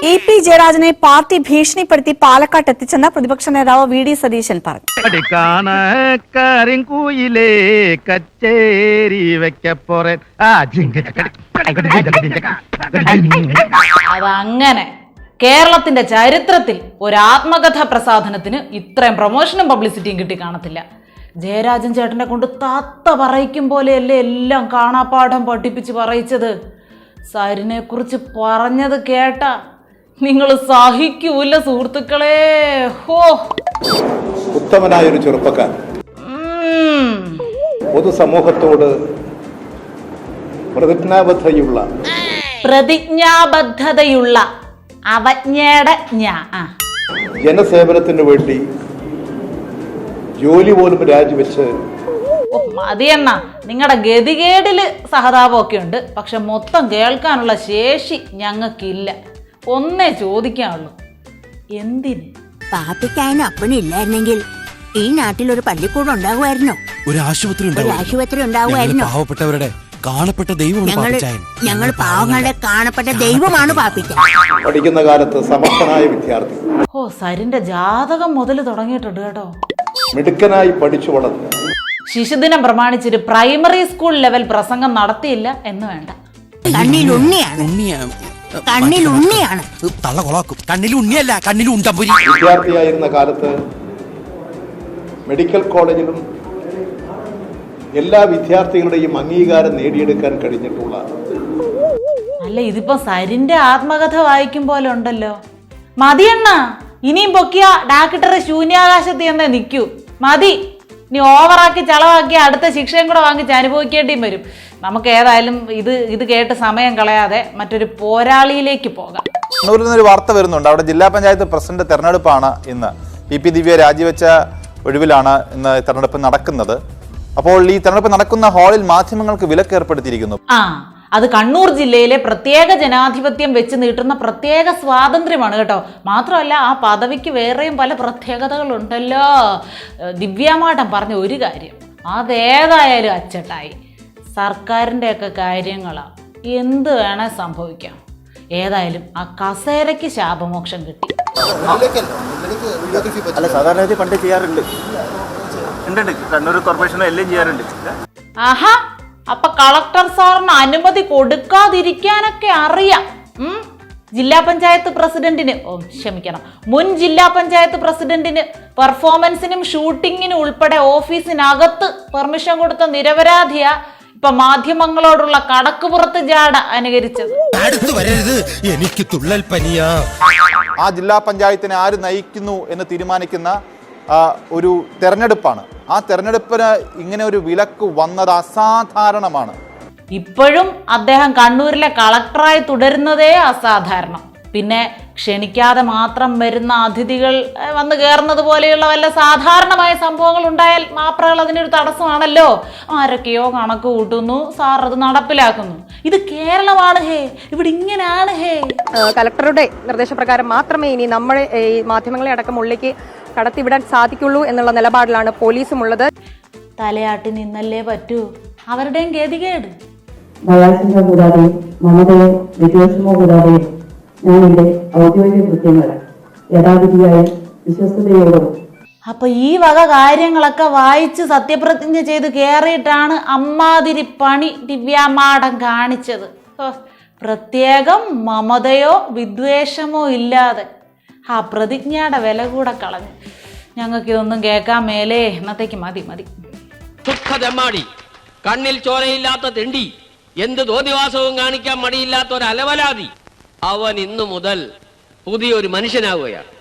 E P ജയരാജനെ party ഭീഷണിപ്പെടുത്തി പാലക്കാട്ട് എത്തിച്ചെന്ന പ്രതിപക്ഷ നേതാവ് വി ഡി സതീശൻ പറഞ്ഞു അതങ്ങനെ കേരളത്തിന്റെ ചരിത്രത്തിൽ ഒരു ആത്മകഥ പ്രസാധനത്തിന് ഇത്രയും പ്രൊമോഷനും പബ്ലിസിറ്റിയും കിട്ടി കാണത്തില്ല ജയരാജൻ ചേട്ടനെ കൊണ്ട് താത്ത പറയിക്കും പോലെയല്ലേ എല്ലാം കാണാപ്പാഠം പഠിപ്പിച്ച് പറയിച്ചത് സാരിനെ കുറിച്ച് പറഞ്ഞത് കേട്ട നിങ്ങൾ സഹിക്കൂല സുഹൃത്തുക്കളെ. ഹോ. ഉത്തമനായ ഒരു ചെറുപ്പക്കാരൻ. പൊതുസമൂഹത്തോട് പ്രതിജ്ഞാബദ്ധതയുള്ള പ്രതിജ്ഞാബദ്ധതയുള്ള അവജ്ഞയുടെ ജനസേവനത്തിന് വേണ്ടി ജോലി പോലും രാജിവെച്ച് മതിയെണ്ണ നിങ്ങളുടെ ഗതികേടിൽ സഹതാപമൊക്കെ ഉണ്ട്. പക്ഷെ മൊത്തം കേൾക്കാനുള്ള ശേഷി ഞങ്ങൾക്കില്ല. ഒന്നേ ചോദിക്കാനുള്ളൂ എന്തിന്? പാപ്പിക്കായന് അപ്പനില്ലായിരുന്നെങ്കിൽ ഈ നാട്ടിൽ ഒരു പള്ളിക്കൂടം ഉണ്ടാകുമായിരുന്നോ ഒരു ആശുപത്രി ഒരു ആശുപത്രി ഉണ്ടാകുമായിരുന്നോ പാവപ്പെട്ടവരുടെ കാണപ്പെട്ട ദൈവമാണ് ഞങ്ങൾ പാവങ്ങളുടെ കാണപ്പെട്ട ദൈവമാണ് പാപ്പിക്ക പഠിക്കുന്ന കാലത്ത് സമർത്ഥനായ വിദ്യാർത്ഥി. ഓ സരിന്റെ ജാതകം മുതൽ തുടങ്ങിയിട്ടുണ്ട് കേട്ടോ. മിടുക്കനായി പഠിച്ചു വളർന്നു. ശിശുദിനം പ്രമാണിച്ചൊരു പ്രൈമറി സ്കൂൾ ലെവൽ പ്രസംഗം നടത്തിയില്ല എന്ന് വേണ്ട. കണ്ണിൽ ഉണ്ണിയാണ്. ഉണ്ണിയാ കണ്ണിൽ ഉണ്ണിയാണ്. തള്ള കൊളാക്കും. കണ്ണിൽ ഉണ്ണിയല്ല കണ്ണിൽ ഉണ്ടമ്പുരി. വിദ്യാർത്ഥിയായിരുന്ന കാലത്ത് മെഡിക്കൽ കോളേജിലും എല്ലാ വിദ്യാർത്ഥികളുടെയും അംഗീകാരം നേടിയെടുക്കാൻ കഴിഞ്ഞിട്ടുള്ള അല്ല ഇതിപ്പോ സരിന്റെ ആത്മകഥ വായിക്കും പോലെ ഉണ്ടല്ലോ. മതിയെണ്ണ ഇനിയും പൊക്കിയ ഡാക്ടർ ശൂന്യാകാശത്ത് എന്നേ നിൽക്കൂ മതി. ഇനി ഓവറാക്കി ചളവാക്കി അടുത്ത ശിക്ഷയും കൂടെ വാങ്ങിച്ച് അനുഭവിക്കേണ്ടിയും വരും. നമുക്ക് ഏതായാലും ഇത് ഇത് കേട്ട് സമയം കളയാതെ മറ്റൊരു പോരാളിയിലേക്ക് പോകാം. കണ്ണൂരിൽ നിന്നൊരു വാർത്ത വരുന്നുണ്ട്. അവിടെ ജില്ലാ പഞ്ചായത്ത് പ്രസിഡന്റ് തെരഞ്ഞെടുപ്പാണ് ഇന്ന്. പി പി ദിവ്യ രാജിവെച്ച ഒഴിവിലാണ് ഇന്ന് തെരഞ്ഞെടുപ്പ് നടക്കുന്നത്. അപ്പോൾ ഈ തെരഞ്ഞെടുപ്പ് നടക്കുന്ന ഹാളിൽ മാധ്യമങ്ങൾക്ക് വിലക്ക് ഏർപ്പെടുത്തിയിരിക്കുന്നു ആ അത് കണ്ണൂർ ജില്ലയിലെ പ്രത്യേക ജനാധിപത്യം വെച്ച് നീട്ടുന്ന പ്രത്യേക സ്വാതന്ത്ര്യമാണ് കേട്ടോ. മാത്രമല്ല ആ പദവിക്ക് വേറെയും പല പ്രത്യേകതകളുണ്ടല്ലോ. ദിവ്യാമാട്ടം പറഞ്ഞ ഒരു കാര്യം അതേതായാലും അച്ചട്ടായി. സർക്കാരിന്റെയൊക്കെ കാര്യങ്ങളാണ് എന്ത് വേണേൽ സംഭവിക്കാം. ഏതായാലും ആ കസേരയ്ക്ക് ശാപമോക്ഷം കിട്ടി. അല്ല സാധാരണ പണ്ട് ചെയ്യാറുണ്ട്. കണ്ണൂർ കോർപ്പറേഷനും എല്ലാം ചെയ്യാറുണ്ട്. ആഹാ അപ്പൊ കളക്ടർ സാറിന് അനുമതി കൊടുക്കാതിരിക്കാനൊക്കെ അറിയാം. ജില്ലാ പഞ്ചായത്ത് പ്രസിഡന്റിന് ഓ ക്ഷമിക്കണം. മുൻ ജില്ലാ പഞ്ചായത്ത് പ്രസിഡന്റിന് പെർഫോമൻസിനും ഷൂട്ടിങ്ങിനും ഉൾപ്പെടെ ഓഫീസിനകത്ത് പെർമിഷൻ കൊടുത്ത നിരപരാധിയ ഇപ്പൊ മാധ്യമങ്ങളോടുള്ള കടക്കുപുറത്ത് ജാട അനുകരിച്ചത്. എനിക്ക് തുള്ളൽ പനിയാ. ആ ജില്ലാ പഞ്ചായത്തിനെ ആര് നയിക്കുന്നു എന്ന് തീരുമാനിക്കുന്ന ഒരു തെരഞ്ഞെടുപ്പാണ്. ആ തെരഞ്ഞെടുപ്പിന് ഇങ്ങനെ ഒരു വിലക്ക് വന്നത് അസാധാരണമാണ്. ഇപ്പോഴും അദ്ദേഹം കണ്ണൂരിലെ കളക്ടറായി തുടരുന്നതേ അസാധാരണം. പിന്നെ ക്ഷണിക്കാതെ മാത്രം വരുന്ന അതിഥികൾ വന്ന് കയറുന്നത് പോലെയുള്ള വല്ല സാധാരണമായ സംഭവങ്ങൾ ഉണ്ടായാൽ മാപ്രകൾ അതിനൊരു തടസ്സമാണല്ലോ. ആരൊക്കെയോ കണക്ക് കൂട്ടുന്നു. സാർ അത് നടപ്പിലാക്കുന്നു. ഇത് കേരളമാണ് ഹേ. ഇവിടെ ഇങ്ങനെയാണ് ഹേ. കലക്ടറുടെ നിർദ്ദേശപ്രകാരം മാത്രമേ ഇനി നമ്മളെ ഈ മാധ്യമങ്ങളെ അടക്കം ഉള്ളിലേക്ക് കടത്തിവിടാൻ സാധിക്കുള്ളൂ എന്നുള്ള നിലപാടിലാണ് പോലീസും ഉള്ളത് തലയാട്ടി നിന്നല്ലേ പറ്റൂ. അവരുടെയും ഗതികേട്. മലയാളം കൂടാതെ മമതയോ വിദ്വേഷമോ കൂടാതെയും ഞാൻ എന്റെ ഔദ്യോഗിക കൃത്യങ്ങൾ യഥാവിധിയായ വിശ്വസ്തയോടും അപ്പൊ ഈ വക കാര്യങ്ങളൊക്കെ വായിച്ച് സത്യപ്രതിജ്ഞ ചെയ്ത് കയറിയിട്ടാണ് അമ്മാതിരി പണി ദിവ്യാമാടം കാണിച്ചത്. പ്രത്യേകം മമതയോ വിദ്വേഷമോ ഇല്ലാതെ. ആ പ്രതിജ്ഞയുടെ വില കൂടെ കളഞ്ഞു. ഞങ്ങൾക്ക് ഇതൊന്നും കേൾക്കാൻ മേലേ. എന്നത്തേക്ക് മതി മതി. ദുഃഖതെമ്മാടി കണ്ണിൽ ചോരയില്ലാത്ത തെണ്ടി. എന്ത് ദോതിവാസവും കാണിക്കാൻ മടിയില്ലാത്ത ഒരു അലവലാതി. അവൻ ഇന്നു മുതൽ പുതിയൊരു മനുഷ്യനാവുകയാണ്.